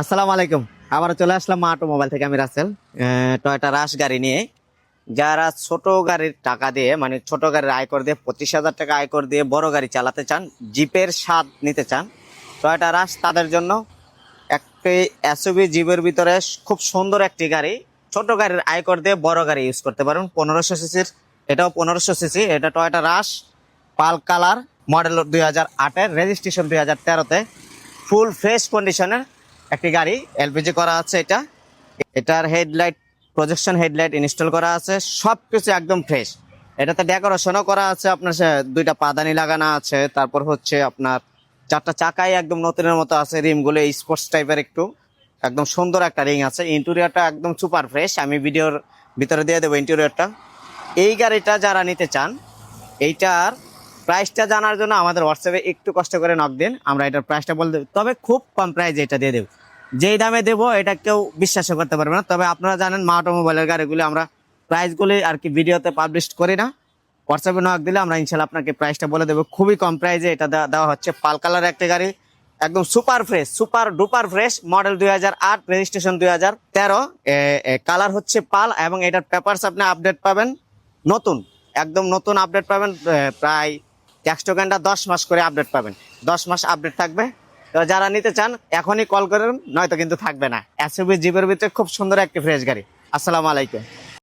আসসালামু আলাইকুম। আবার চলে আসলাম মা মোবাইল থেকে, আমি রাসেল। টয়টা রাশ গাড়ি নিয়ে। যারা ছোট গাড়ির টাকা দিয়ে মানে ছোট গাড়ির আয় আয়কর দিয়ে, পঁচিশ হাজার টাকা আয় আয়কর দিয়ে বড় গাড়ি চালাতে চান, জিপের স্বাদ নিতে চান, টয়টা রাশ তাদের জন্য একটি এসইউভি জিপের ভিতরে খুব সুন্দর একটি গাড়ি। ছোট গাড়ির আয় আয়কর দিয়ে বড় গাড়ি ইউজ করতে পারবেন পনেরোশো সিসির এটাও পনেরোশো সিসি এটা Toyota Rush pearl colour model দুই হাজার আটের রেজিস্ট্রেশন দুই হাজার তেরোতে ফুল ফ্রেশ কন্ডিশনের একটি গাড়ি, এলপিজি করা আছে এটা। এটার হেডলাইট প্রজেকশন হেডলাইট ইনস্টল করা আছে সব কিছু একদম ফ্রেশ এটাতে ডেকোরেশনও করা আছে, আপনার দুইটা পাদানি লাগানো আছে, তারপর হচ্ছে আপনার চারটা চাকাই একদম নতুনের মতো আছে, রিমগুলো স্পোর্টস টাইপের একটু। একদম সুন্দর একটা রিং আছে ইন্টেরিয়রটা একদম সুপার ফ্রেশ আমি ভিডিওর ভিতরে দিয়ে দেবো ইন্টেরিয়রটা এই গাড়িটা যারা নিতে চান, এইটার প্রাইসটা জানার জন্য আমাদের হোয়াটসঅ্যাপে একটু কষ্ট করে নক দিন, আমরা এটার প্রাইসটা বলে দেবো। তবে খুব কম প্রাইসে এটা দিয়ে দেবো। যেই দামে দেবো, এটা কেউ বিশ্বাসও করতে পারবে না। তবে আপনারা জানেন, মা অটোমোবাইলের গাড়িগুলি আমরা প্রাইসগুলি আর কি ভিডিওতে পাবলিশ করি না। হোয়াটসঅ্যাপে নক দিলে আমরা ইনশাল্লাহ আপনাকে প্রাইসটা বলে দেবো। খুবই কম প্রাইসে এটা দেওয়া হচ্ছে। পাল কালার একটা গাড়ি, একদম super fresh super duper fresh model দুই হাজার আট রেজিস্ট্রেশন দুই হাজার তেরো। কালার হচ্ছে পাল এবং এটার পেপারস আপনি আপডেট পাবেন নতুন। একদম নতুন আপডেট পাবেন প্রায় ট্যাক্স টোকেনটা দশ মাস করে আপডেট পাবেন। দশ মাস আপডেট থাকবে। তো যারা নিতে চান, এখনই কল করেন, নয়তো কিন্তু থাকবে না। এসইউভি জিপের ভিতরে খুব সুন্দর একটি ফ্রেশ গাড়ি। আসসালামু আলাইকুম।